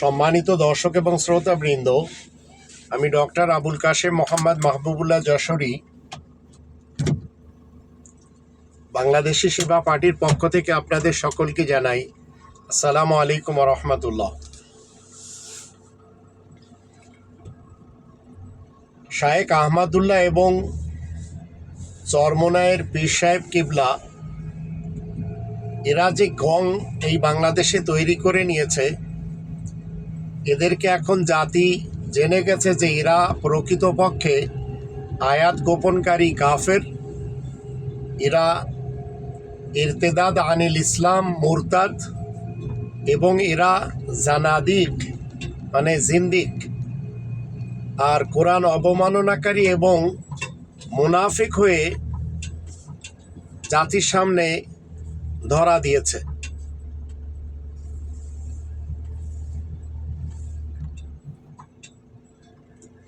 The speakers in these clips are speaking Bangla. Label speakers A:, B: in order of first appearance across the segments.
A: সম্মানিত দর্শক এবং শ্রোতাবৃন্দ, আমি ডক্টর আবুল কাশেম মোহাম্মদ মাহবুবুল্লাহ যশোরী, বাংলাদেশি সেবা পার্টির পক্ষ থেকে আপনাদের সকলকে জানাই আসসালামু আলাইকুম রহমতুল্লাহ। শায়েক আহমদুল্লাহ এবং চরমোনায়ের পীর সাহেব কিবলা, এরা যে গং এই বাংলাদেশে তৈরি করে নিয়েছে এদেরকে এখন জাতি জেনে গেছে যে এরা প্রকৃতপক্ষে আয়াত গোপনকারী কাফের। এরা ইরতেদাদ আনিল ইসলাম মুরতাদ এবং এরা জানাদিক মানে জিন্দিক। আর কোরআন অবমাননাকারী এবং মুনাফিক হয়ে জাতির সামনে ধরা দিয়েছে।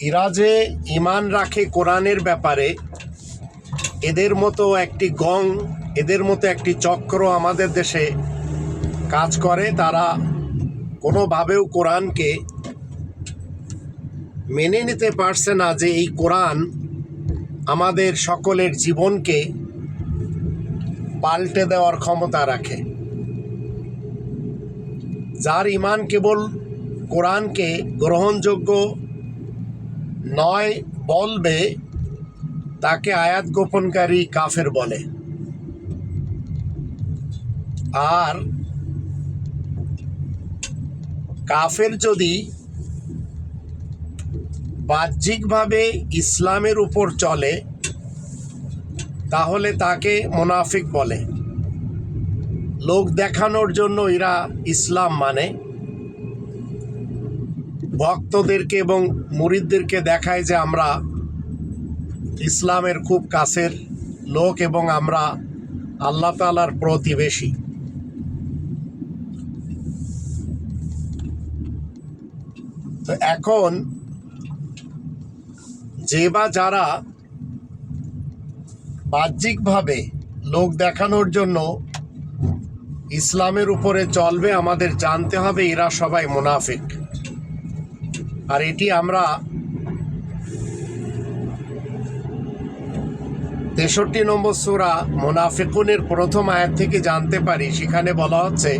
A: এরা যে ইমান রাখে কোরআনের ব্যাপারে। এদের মতো একটি গং, এদের মতো একটি চক্র আমাদের দেশে কাজ করে। তারা কোনোভাবেও কোরআনকে মেনে নিতে পারছে না যে এই কোরআন আমাদের সকলের জীবনকে পাল্টে দেওয়ার ক্ষমতা রাখে। যার ইমান কেবল কোরআনকে গ্রহণযোগ্য নয় বলবে, তাকে আয়াত গোপনকারী কাফের বলে। আর কাফের যদি বাহ্যিকভাবে ইসলামের উপর চলে, তাহলে তাকে মোনাফিক বলে। লোক দেখানোর জন্য এরা ইসলাম মানে। ভক্তদেরকে এবং মুরিদদেরকে দেখায় যে আমরা ইসলামের খুব কাছের লোক এবং আমরা আল্লাহ তালার প্রতিবেশী। তো এখন যে বা যারা বাহ্যিকভাবে লোক দেখানোর জন্য ইসলামের উপরে চলবে, আমাদের জানতে হবে, এরা সবাই মুনাফিক। আর এটি আমরা তেষট্টি নম্বর সুরা মোনাফেকুনের প্রথম আয়াত থেকে জানতে পারি। সেখানে বলা হচ্ছে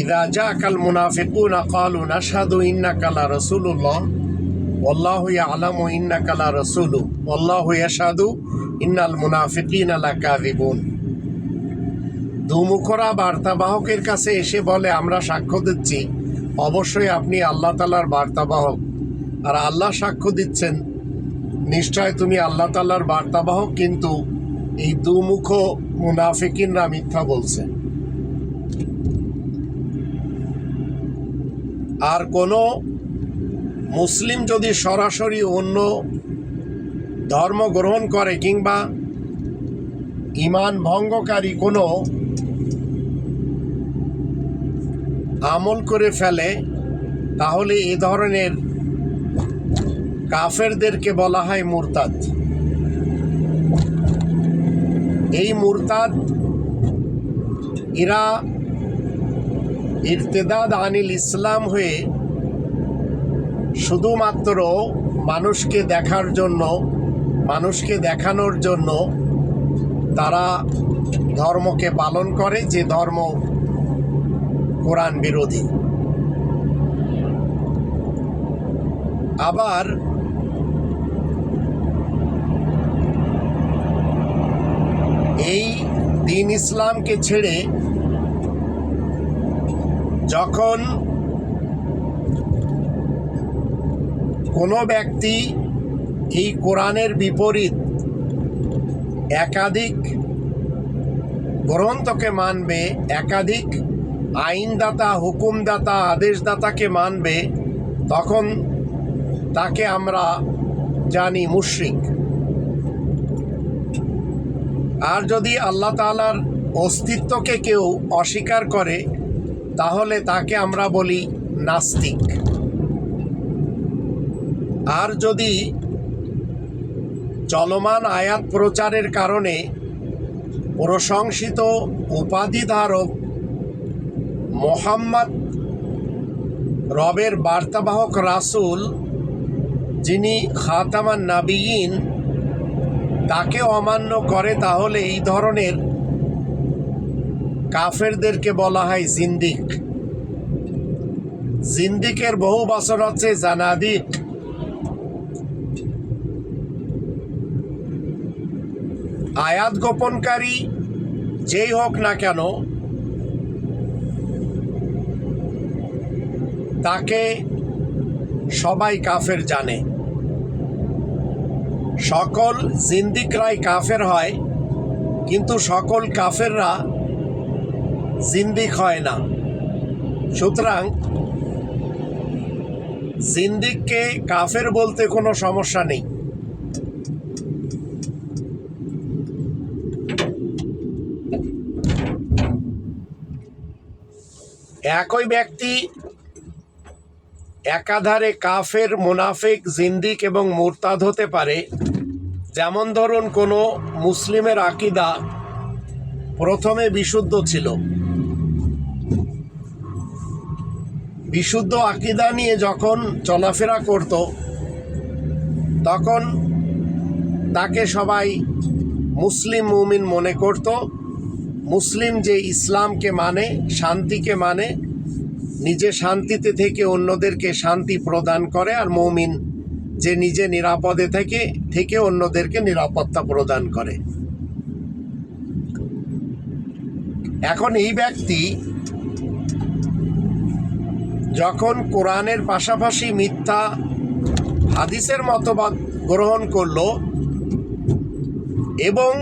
A: ইদাজা কাল মুনাফিকুন আকাল নাসাদু ইন্না কালা রসুল্লাহ আল্লাহ আলম ও ইন্নাকালা রসুলু আল্লাহ সাধু ইন্নাল মুনাফিকিন আলা কাদিবুন দুমুখরা বার্তাবাহকের কাছে এসে বলে, আমরা সাক্ষ্য দিচ্ছি অবশ্যই আপনি আল্লাহ তালার বার্তাবাহক আর আল্লাহ সাক্ষ্য দিচ্ছেন, নিশ্চয় তুমি আল্লাহ তালার বার্তাবাহক কিন্তু এই দুমুখ মুনাফিকিনরা মিথ্যা বলছে। আর কোনো মুসলিম যদি সরাসরি অন্য ধর্ম গ্রহণ করে কিংবা ইমান ভঙ্গকারী কোনো আমল করে ফেলে, তাহলে এ ধরনের কাফেরদেরকে বলা হয় মুরতাদ। এই মুরতাদ, এরা ইরতেদাদ আনিল ইসলাম হয়ে শুধুমাত্র মানুষকে দেখার জন্য, মানুষকে দেখানোর জন্য তারা ধর্মকে পালন করে, যে ধর্ম কোরআন বিরোধী। আবার এই দিন ইসলামকে ছেড়ে যখন কোনো ব্যক্তি এই কোরআনের বিপরীত একাধিক গ্রন্থকে মানবে, একাধিক আইনদাতা, হুকুমদাতা, আদেশদাতাকে মানবে, তখন তাকে আমরা জানি মুশরিক। আর যদি আল্লাহ তালার অস্তিত্বকে কেউ অস্বীকার করে, তাহলে তাকে আমরা বলি নাস্তিক। আর যদি চলমান আয়াত প্রচারের কারণে প্রশংসিত উপাধিধারক মোহাম্মদ রবের বার্তাবাহক রাসূল, যিনি খাতামান নাবিয়িন, তাকে অমান্য করে তাহলে এই ধরনের কাফেরদেরকে বলা হয় জিন্দিক। জিন্দিকের বহু বছর হচ্ছে জানাদিক। আয়াত গোপনকারী, যেই হোক না কেন তাকে সবাই কাফের জানে। সকল জিন্দিকরাই কাফের হয়, কিন্তু সকল কাফেররা জিন্দিক হয় না। সুতরাং জিন্দিককে কাফের বলতে কোনো সমস্যা নেই। একই ব্যক্তি একাধারে কাফের, মুনাফিক, জিন্দিক এবং মুরতাদ হতে পারে। যেমন ধরুন কোনো মুসলিমের আকিদা প্রথমে বিশুদ্ধ ছিল। বিশুদ্ধ আকিদা নিয়ে যখন চলাফেরা করত, তখন তাকে সবাই মুসলিম মুমিন মনে করত। মুসলিম যে ইসলামকে মানে শান্তিকে মানে নিজে শান্তিতে থেকে অন্যদেরকে শান্তি প্রদান করে আর মৌমিন যে নিজে নিরাপদে থেকে থেকে অন্যদেরকে নিরাপত্তা প্রদান করে। এখন এই ব্যক্তি যখন কোরআনের পাশাপাশি মিথ্যা হাদিসের মতবাদ গ্রহণ করল এবং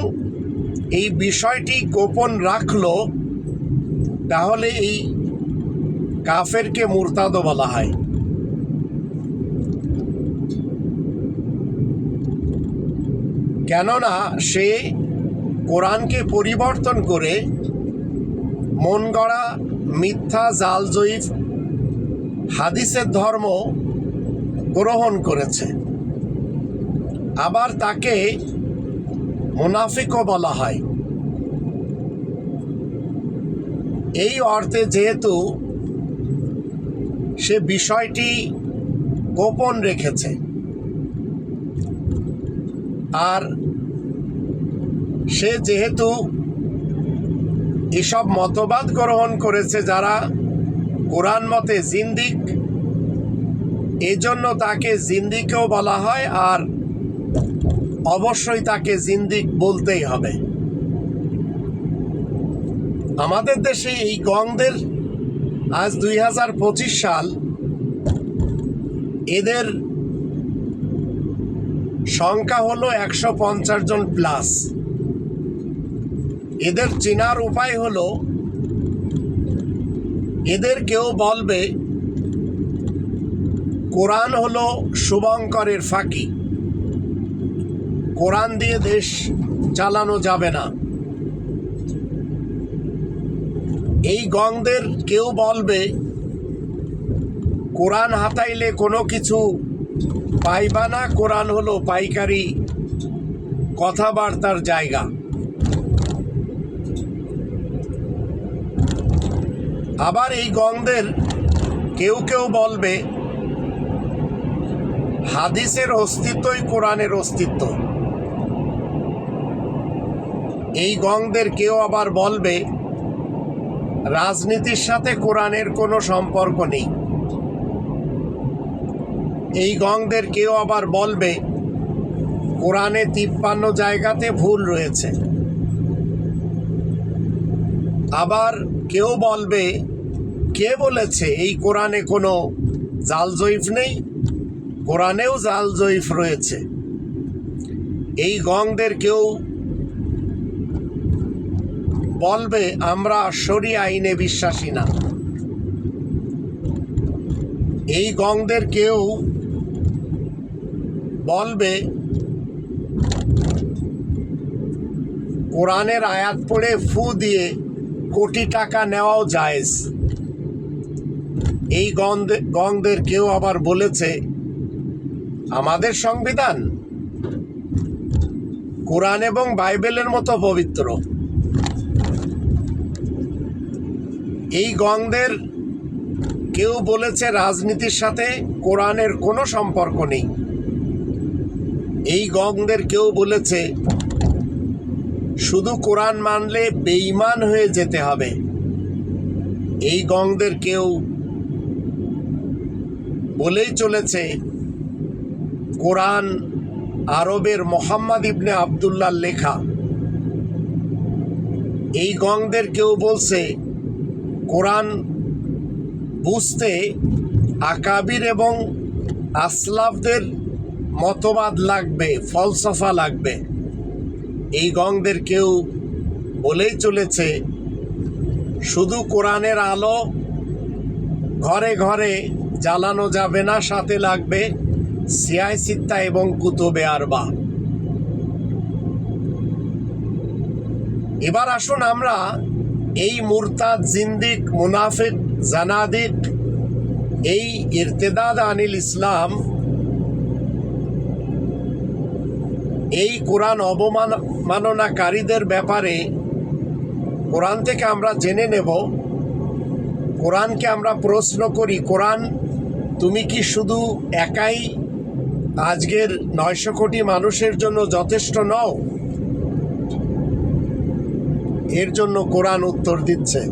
A: এই বিষয়টি গোপন রাখল, তাহলে এই কাফেরকে মুরতাদও বলা হয়। কেননা সে কোরআনকে পরিবর্তন করে মন গড়া মিথ্যা, জাল, জয়ীফ হাদিসের ধর্ম গ্রহণ করেছে। আবার তাকে মুনাফিকও বলা হয়। এই অর্থে যেহেতু সে বিষয়টি গোপন রেখেছে। আর সে যেহেতু এসব মতবাদ গ্রহণ করেছে, যারা কোরআন মতে জিন্দিক, এজন্য তাকে জিন্দিকেও বলা হয় আর অবশ্যই তাকে জিন্দিক বলতেই হবে। আমাদের দেশে এই গংদের আজ দুই হাজার পঁচিশ সাল এদের সংখ্যা হলো একশো পঞ্চাশ জন প্লাস। এদের চেনার উপায় হলো এদের কেউ বলবে, কোরআন হলো শুভঙ্করের ফাঁকি। কোরআন দিয়ে দেশ চালানো যাবে না। এই গংদের কেউ বলবে, কোরআন হাতাইলে কোনো কিছু পাইবা না, কোরআন হলো পাইকারি কথাবার্তার জায়গা। আবার এই গংদের কেউ কেউ বলবে, হাদিসের অস্তিত্বই কোরআনের অস্তিত্ব। এই গংদের কেউ আবার বলবে রাজনীতির সাথে কোরআনের কোনো সম্পর্ক নেই। এই গংদের কেউ আবার বলবে, কোরআনে তিপ্পান্ন জায়গাতে ভুল রয়েছে। আবার কেউ বলবে, কে বলেছে এই কোরআনে কোনো জাল জয়ীফ নেই? কোরআনেও জাল জয়ীফ রয়েছে। এই গংদের কেউ বলবে, আমরা সরি আইনে বিশ্বাসী না। এই গংদের কেউ বলবে, কোরআনের আয়াত পড়ে ফু দিয়ে কোটি টাকা নেওয়াও জায়েজ। এই গন্ধে, গংদের কেউ আবার বলেছে, আমাদের সংবিধান কোরআন এবং বাইবেলের মতো পবিত্র। এই গংদের কেউ বলেছে রাজনীতির সাথে কোরআনের কোনো সম্পর্ক নেই। এই গংদের কেউ বলেছে শুধু কোরআন মানলে বেইমান হয়ে যেতে হবে। এই গংদের কেউ বলেই চলেছে কোরআন আরবের মোহাম্মদ ইবনে আবদুল্লার লেখা। এই গংদের কেউ বলছে কোরআন বুঝতে আকাবির এবং আসলাফদের মতবাদ লাগবে, ফলসফা লাগবে। এই গংদের কেউ বলেই চলেছে, শুধু কোরআনের আলো ঘরে ঘরে জ্বালানো যাবে না, সাথে লাগবে সিয়াই সিত্তা এবং কুতুবে আরবা। এবার আসুন আমরা এই মুরতাদ, জিন্দিক, মুনাফিক, জানাদিক, এই ইরতেদাদ আনিল ইসলাম, এই কোরআন অবমাননাকারীদের ব্যাপারে কোরআন থেকে আমরা জেনে নেব। কোরআনকে আমরা প্রশ্ন করি, কোরআন, তুমি কি শুধু একাই আজকের নয়শো কোটি মানুষের জন্য যথেষ্ট নও? এর জন্য কোরআন উত্তর দিচ্ছে।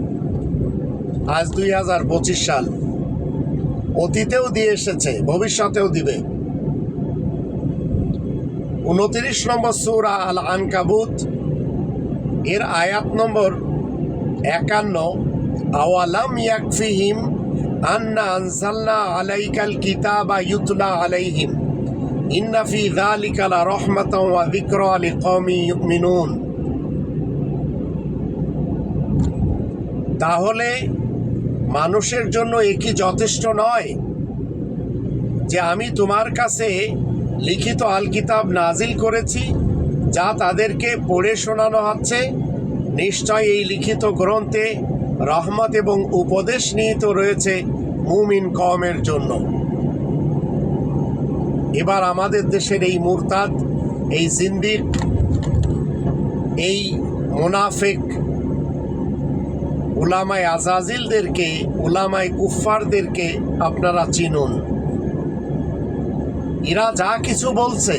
A: আজ দুই হাজার পঁচিশ সাল। অতীতেও দিয়ে এসেছে, ভবিষ্যতেও দিবে। উনত্রিশ নম্বর সূরা আল আনকাবুত এর আয়াত নম্বর একান্ন। আওয়ালাম ইয়াকফিহিম আন্না আনসালনা আলাইকাল কিতাবা ইউতলা আলাইহিম। ইন্না ফি যালিকা লা রাহমাতাও ওয়া যিকরা লিকওমি ইউমিনুন। তাহলে মানুষের জন্য এ কি যথেষ্ট নয় যে আমি তোমার কাছে লিখিত আল কিতাব নাজিল করেছি, যা তাদেরকে পড়ে শোনানো হচ্ছে? নিশ্চয় এই লিখিত গ্রন্থে রহমত এবং উপদেশ নিহিত রয়েছে মুমিন কমের জন্য। এবার আমাদের দেশের এই মুরতাদ, এই জিন্দিক এই মুনাফিক উলামায় আজাজিলদেরকে, উলামায় কুফফারদেরকে আপনারা চিনুন। এরা যা কিছু বলছে,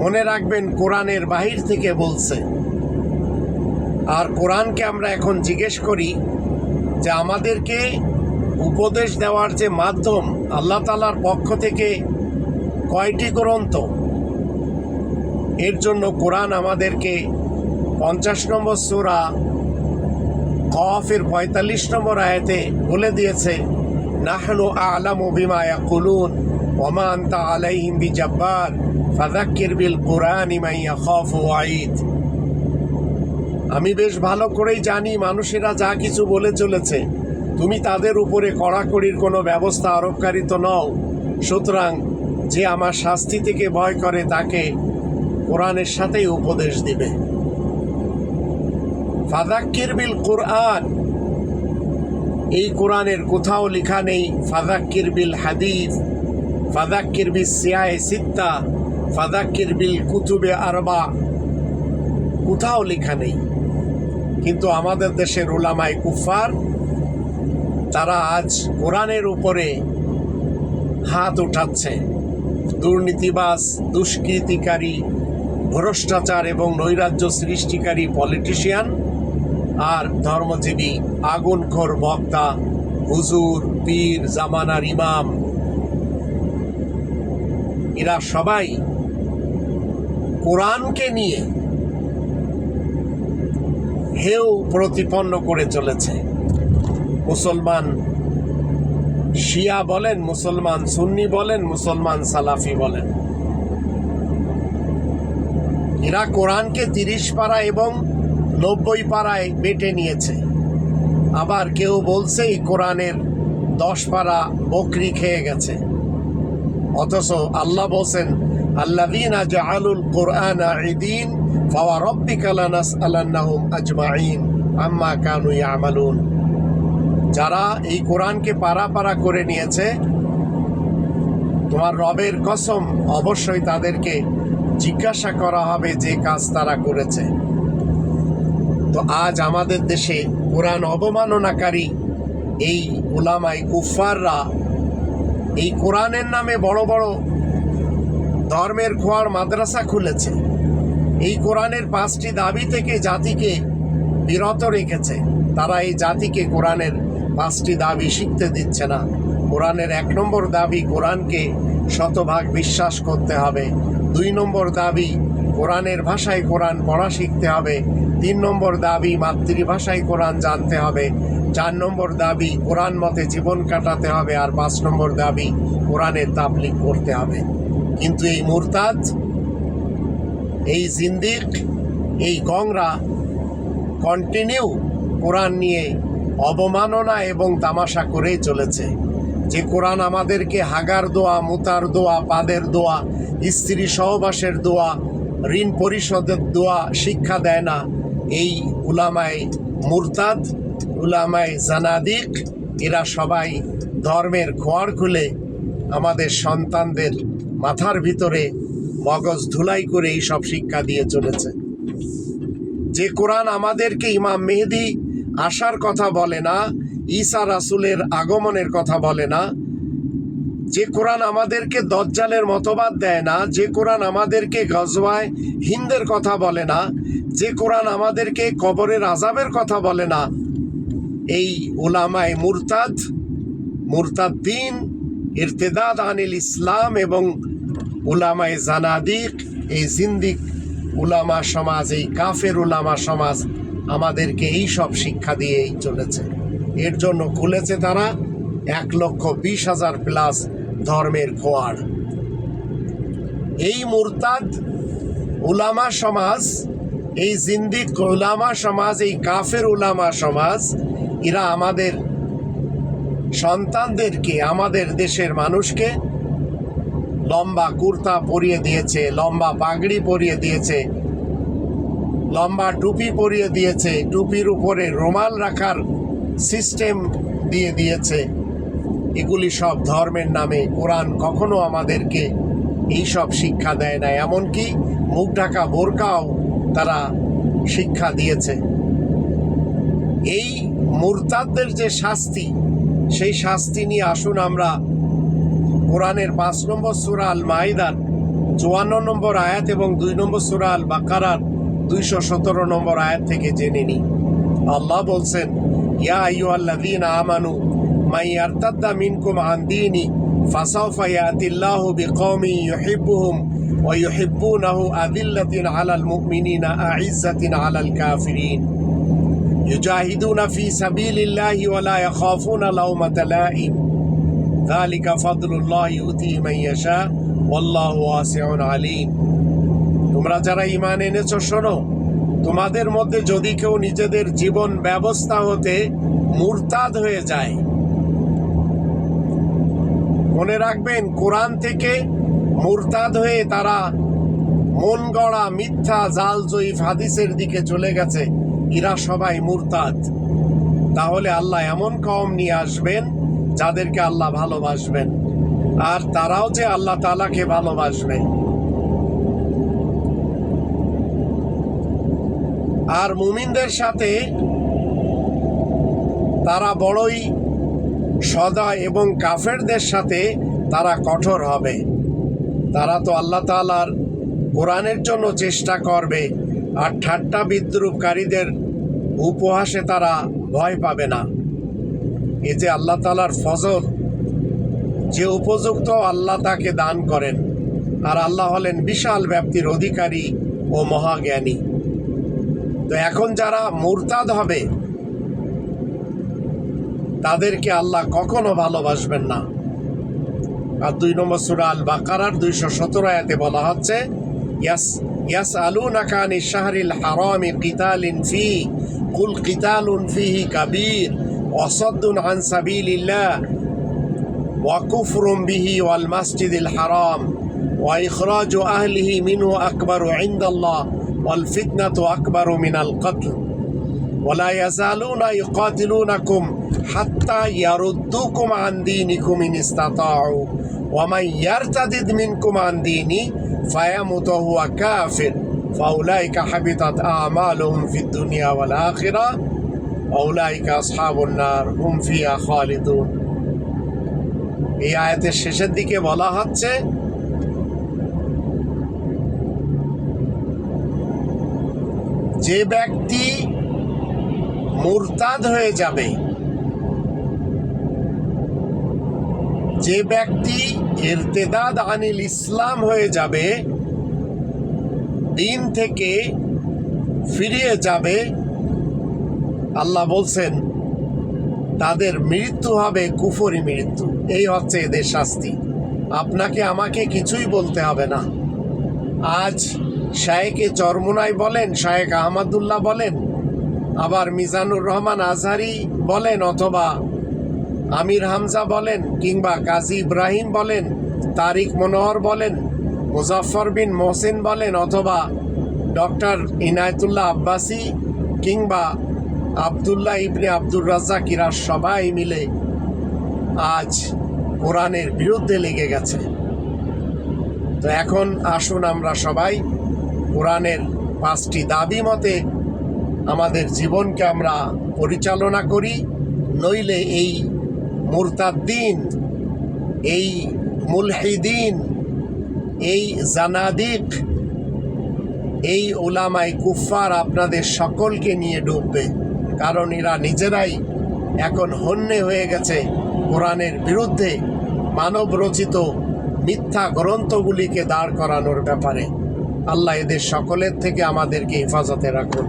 A: মনে রাখবেন কোরআনের বাহির থেকে বলছে। আর কোরআনকে আমরা এখন জিজ্ঞেস করি যে আমাদেরকে উপদেশ দেওয়ার যে মাধ্যম আল্লাহ তালার পক্ষ থেকে কয়টি গ্রন্থ? এর জন্য কোরআন আমাদেরকে পঞ্চাশ নম্বর সুরা কফের পঁয়তাল্লিশ নম্বর আয়াতে বলে দিয়েছে, নাহনু আলামু বিমা ইয়াকুলুন, ওমা আনতা আলাইহিম বিজাব্বার, ফাযাক্কির বিল কুরআনি মান ইয়াখাফু ওয়াঈদ। আমি বেশ ভালো করেই জানি মানুষেরা যা কিছু বলে চলেছে। তুমি তাদের উপরে কড়াকড়ির কোনো ব্যবস্থা আরোপকারী তো নও। সুতরাং যে আমার শাস্তি থেকে ভয় করে, তাকে কোরআনের সাথেই উপদেশ দিবে। ফাদাক্কির বিল কোরআন। এই কোরআনের কোথাও লেখা নেই ফাদাক্কির বিল হাদিফ ফাদাক্কির বিল সিয়ায় সিত্তা ফাদাক্কির বিল কুতুবে আরবা। কোথাও লেখা নেই। কিন্তু আমাদের দেশের ওলামাই কুফার তারা আজ কোরআনের উপরে হাত উঠাচ্ছে। দুর্নীতিবাস দুষ্কৃতিকারী, ভ্রষ্টাচার এবং নৈরাজ্য সৃষ্টিকারী পলিটিশিয়ান আর ধর্মজীবী আগুনখোর বক্তা, হুজুর, পীর, জামানার ইমাম। এরা সবাই কোরআনকে নিয়ে হেউ প্রতিপন্ন করে চলেছে। মুসলমান শিয়া বলেন, মুসলমান সুন্নি বলেন, মুসলমান সালাফি বলেন। এরা কোরআনকে তিরিশ পাড়া এবং নব্বই পাড়ায় বেটে নিয়েছে। আবার কেউ বলছে এই কোরআনের দশ পাড়া বকরি খেয়ে গেছে। অথচ আল্লাহ বলছেন আল্লাদিনা জাআলুল কোরআন আইদিন ফাওয়া রব্বিকা লানাসআলান্নাহুম আজমাইন আম্মা কানু ইয়ামালুন। যারা এই কোরআনকে পারা পারা করে নিয়েছে, তোমার রবের কসম, অবশ্যই তাদেরকে জিজ্ঞাসা করা হবে যে কাজ তারা করেছে। আজ আমাদের দেশে কোরআন অবমাননাকারী এই উলামাই কুফাররা এই কোরআনের নামে বড় বড় ধর্মের খোয়ার মাদ্রাসা খুলেছে। এই কোরআনের পাঁচটি দাবি থেকে জাতিকে বিরত রেখেছে। তারা এই জাতিকে কোরআনের পাঁচটি দাবি শিখতে দিচ্ছে না। কোরআনের এক নম্বর দাবি কোরআনকে শতভাগ বিশ্বাস করতে হবে। দুই নম্বর দাবি কোরআনের ভাষায় কোরআন পড়া শিখতে হবে। তিন নম্বর দাবি, মাতৃভাষায় কোরআন জানতে হবে। চার নম্বর দাবি, কোরআন মতে জীবন কাটাতে হবে। আর পাঁচ নম্বর দাবি কোরআনের তাবলিক করতে হবে। কিন্তু এই মুরতাদ, এই জিন্দিক, এই গংরা কন্টিনিউ কোরআন নিয়ে অবমাননা এবং তামাশা করেই চলেছে। যে কোরআন আমাদেরকে হাগার দোয়া, মুতার দোয়া, পাদের দোয়া, স্ত্রী সহবাসের দোয়া, ঋণ পরিশোধের দোয়া, শিক্ষা দেয় না এই উলামায় মুরতাদ, উলামায় জানাদিক, এরা সবাই ধর্মের খোয়ার খুলে আমাদের সন্তানদের মাথার ভিতরে মগজ ধুলাই করে এই সব শিক্ষা দিয়ে চলেছে। যে কোরআন আমাদেরকে ইমাম মেহেদি আসার কথা বলে না, ঈসা রাসুলের আগমনের কথা বলে না যে কোরআন আমাদেরকে দজ্জালের মতবাদ দেয় না, যে কোরআন আমাদেরকে গজওয়ায় হিন্দের কথা বলে না, যে কোরআন আমাদেরকে কবরের আজাবের কথা বলে না, এই ওলামায় মুরতাদ মুরতাদ মুরতাদ্দিন, ইরতেদাদ আনিল ইসলাম এবং উলামায় জানাদিক, এই জিন্দিক উলামা সমাজ, এই কাফের উলামা সমাজ আমাদেরকে এই সব শিক্ষা দিয়েই চলেছে। এর জন্য খুলেছে তারা এক লক্ষ বিশ হাজার প্লাস ধর্মের খোয়ার। এই মুরতাদ উলামা সমাজ, এই জিন্দিক উলামা সমাজ, এই কাফের উলামা সমাজ, এরা আমাদের সন্তানদেরকে, আমাদের দেশের মানুষকে লম্বা কুর্তা পরিয়ে দিয়েছে, লম্বা পাগড়ি পরিয়ে দিয়েছে, লম্বা টুপি পরিয়ে দিয়েছে, টুপির উপরে রুমাল রাখার সিস্টেম দিয়ে দিয়েছে। এগুলি সব ধর্মের নামে। কোরআন কখনো আমাদেরকে এই সব শিক্ষা দেয় না, এমনকি মুখ ঢাকা বোরকাও তারা শিক্ষা দিয়েছে। এই মুরতাদদের যে শাস্তি, সেই শাস্তি নিয়ে আসুন আমরা কোরআনের পাঁচ নম্বর সুরা আল মাইদার চুয়ান্ন নম্বর আয়াত এবং দুই নম্বর সুরা আল বাকারার দুইশো সতেরো নম্বর আয়াত থেকে জেনে নিই। আল্লাহ বলছেন, ইয়া আইয়ুহাল্লাযীনা আমানু মান ইয়ারতাদ্দা মিনকুম আন দীনি ফাসাউফা ইয়াতিল্লাহু বিকওমিন ইউহিব্বুহুম ওয়া ইউহিব্বুনাহু আযিল্লাতিন আলাল মুমিনিনা আ'iজ্জাতিন আলাল কাফিরিন يجاهدون في سبيل الله ولا يخافون لومة لائم ذلك فضل الله يؤتيه من يشاء والله واسع عليم তোমরা যারা ইমান এনেছো শোনো তোমাদের মধ্যে যদি কেউ নিজেদের জীবন ব্যবস্থা হতে মুরতাদ হয়ে যায় মনে রাখবেন, কোরআন থেকে মুরতাদ হয়ে তারা মন গড়া মিথ্যা, জাল জয়ীফ হাদিসের দিকে চলে গেছে। এরা সবাই মুরতাদ। তাহলে আল্লাহ এমন কম নিয়ে আসবেন, যাদেরকে আল্লাহ ভালোবাসবেন। আর তারাও যে আল্লাহ তালাকে ভালোবাসবে। আর মুমিনদের সাথে তারা বড়ই সদা এবং কাফেরদের সাথে তারা কঠোর হবে। তারা তো আল্লাহ তালার কোরআনের জন্য চেষ্টা করবে, আর ঠাট্টা বিদ্রুপকারীদের উপহাসে তারা ভয় পাবে না। এ যে আল্লাহ তালার ফজল, যে উপযুক্ত আল্লাহ তাকে দান করেন, আর আল্লাহ হলেন বিশাল ব্যাপ্তির অধিকারী ও মহাজ্ঞানী। তো এখন যারা মুরতাদ হবে তাদেরকে আল্লাহ কখনো ভালোবাসবেন না আর দুই নম্বর সুরা আল বাকারার দুইশো সতেরো আয়াতে বলা হচ্ছে ইয়াস ইয়াস আলু নাকানি শাহরিল হারামি কিতালিন ফি কুল কিতালুন ফিহি কাবীর অসদ্দুন আন সাবিলিল্লাহ وكفر به والمسجد الحرام وإخراج أهله منه أكبر عند الله والفتنة أكبر من القتل ওলা ইয়াজালুনা ইকাতিলুনাকুম হাত্তা ইয়ারুদ্দুকুম আন দীনিকুম ইন ইস্তাতাউ ওয়া মান ইয়ারতাদিদ মিনকুম আন দীনি ফায়ামুত হুয়া কাফির ফাউলাইকা হাবিতাত আমালুহুম ফিদ দুনিয়া ওয়াল আখিরা ওলাইকা আসহাবুন নার হুম ফিয়া খালিদুন এই আয়াতের শেষের দিকে বলা হচ্ছে, যে ব্যক্তি মুরতাদ হয়ে যাবে। যে ব্যক্তি এরতেদাদ আনিল ইসলাম হয়ে যাবে, দিন থেকে ফিরিয়ে যাবে, আল্লাহ বলছেন, তাদের মৃত্যু হবে কুফরি মৃত্যু। এই হচ্ছে এদের শাস্তি। আপনাকে আমাকে কিছুই বলতে হবে না। আজ শায়েকে চরমুনাই বলেন, শায়েক আহমদুল্লাহ বলেন আবার মিজানুর রহমান আজহারি বলেন অথবা আমির হামজা বলেন কিংবা কাজী ইব্রাহিম বলেন, তারিক মনোহর বলেন মুজাফর বিন মোহসেন বলেন অথবা ডক্টর ইনায়তুল্লাহ আব্বাসি কিংবা আবদুল্লাহ ইবনে আব্দুর রাজ্জাক ইরা সবাই মিলে আজ কোরআনের বিরুদ্ধে লেগে গেছে। তো এখন আসুন আমরা সবাই কোরআনের পাঁচটি দাবি মতে আমাদের জীবনকে আমরা পরিচালনা করি, নইলে এই মুরতাদ্দিন, এই মুলহিদিন, এই জানাদিক, এই ওলামাই কুফার আপনাদের সকলকে নিয়ে ডুববে। কারণ এরা নিজেরাই এখন হন্যে হয়ে গেছে কোরআনের বিরুদ্ধে মানব রচিত মিথ্যা গ্রন্থগুলিকে দাঁড় করানোর ব্যাপারে। আল্লাহ এদের সকলের থেকে আমাদেরকে হেফাজতে রাখুন।